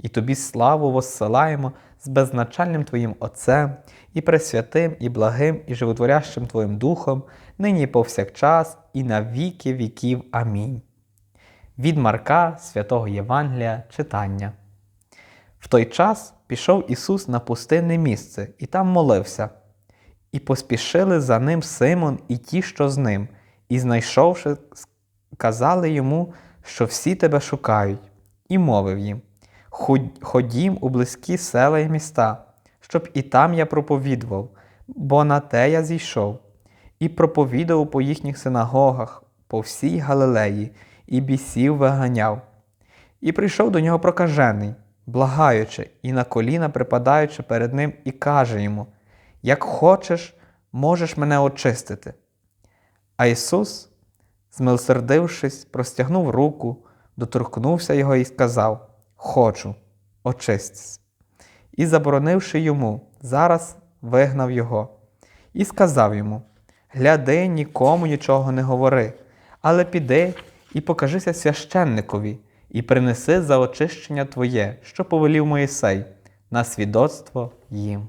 і Тобі славу воссилаємо з беззначальним Твоїм Отцем, і пресвятим, і благим, і животворящим Твоїм Духом, нині і повсякчас, і на віки віків. Амінь. Від Марка Святого Євангелія читання. В той час пішов Ісус на пустинне місце і там молився. І поспішили за ним Симон і ті, що з ним, і, знайшовши, сказали йому, що всі тебе шукають, і мовив їм: «Ходь- Ходім у близькі села й міста, щоб і там я проповідував, бо на те я зійшов, і проповідував по їхніх синагогах, по всій Галилеї, і бісів виганяв. І прийшов до нього прокажений, благаючи, і на коліна припадаючи перед ним, і каже йому: Як хочеш, можеш мене очистити. А Ісус, змилосердившись, простягнув руку, доторкнувся його і сказав: Хочу, очистись. І, заборонивши йому, зараз вигнав його, і сказав йому: Гляди, нікому нічого не говори, але піди і покажися священникові, і принеси за очищення твоє, що повелів Моїсей, на свідоцтво їм.